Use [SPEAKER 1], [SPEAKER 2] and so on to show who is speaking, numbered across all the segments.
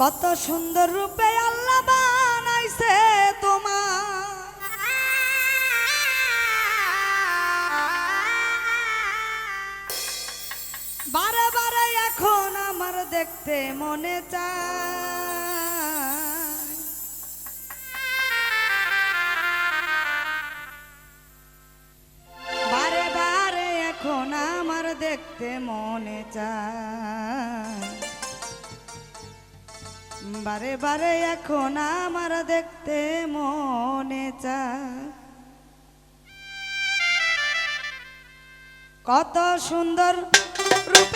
[SPEAKER 1] কত সুন্দর রূপে আল্লাহ বানাইছে তোমার। বারে বারে এখন আমার দেখতে মনে চায়। বারে বারে এখন আমার দেখতে মনে চায়। কত সুন্দর রূপে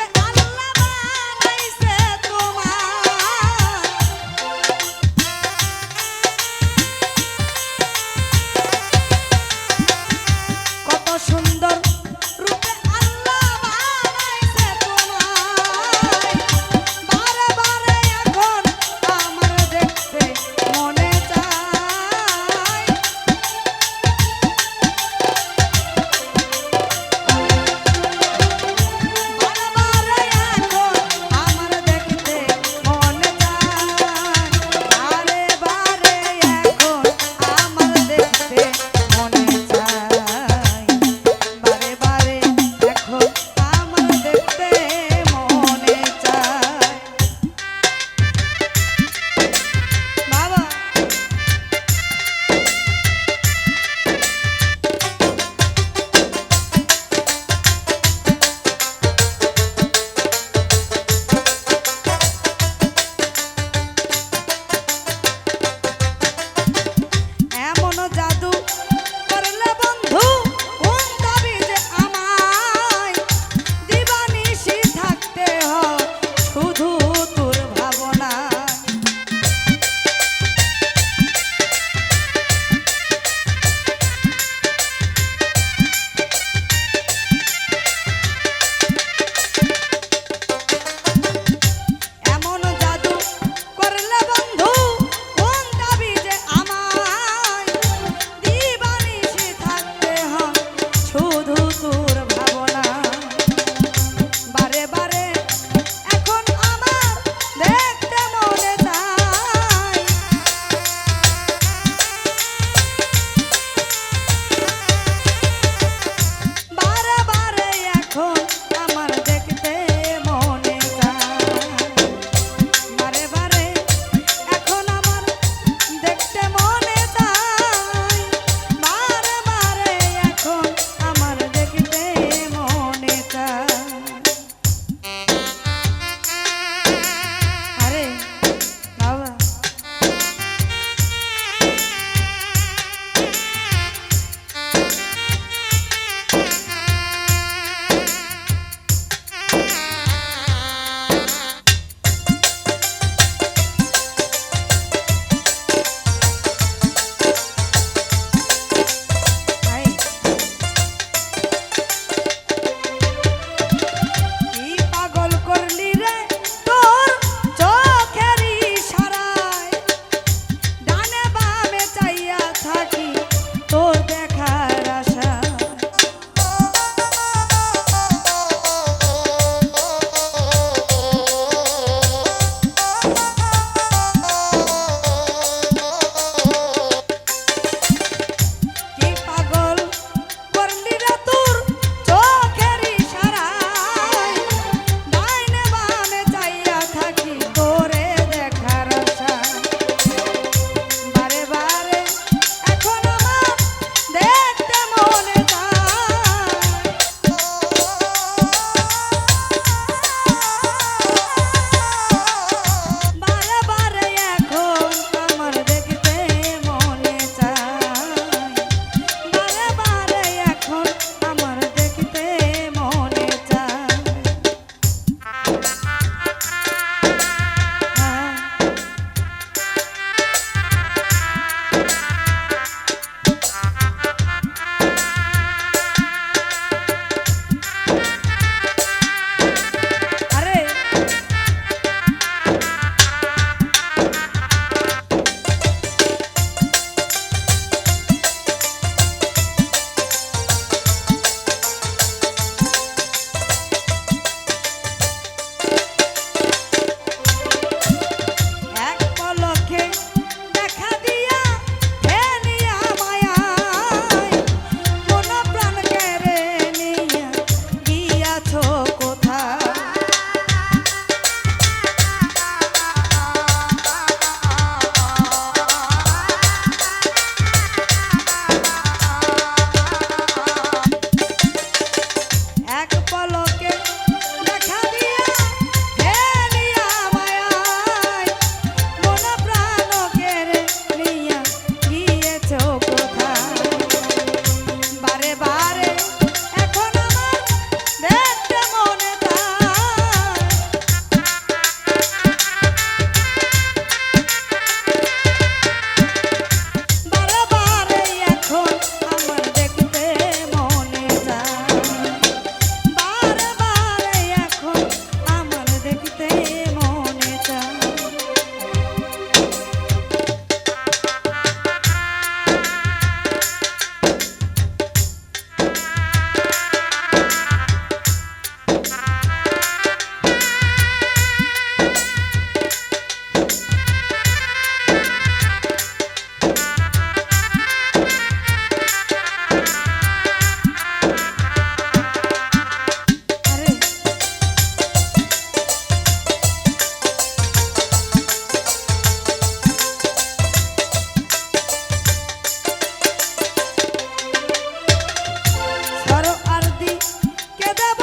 [SPEAKER 1] Cadáver.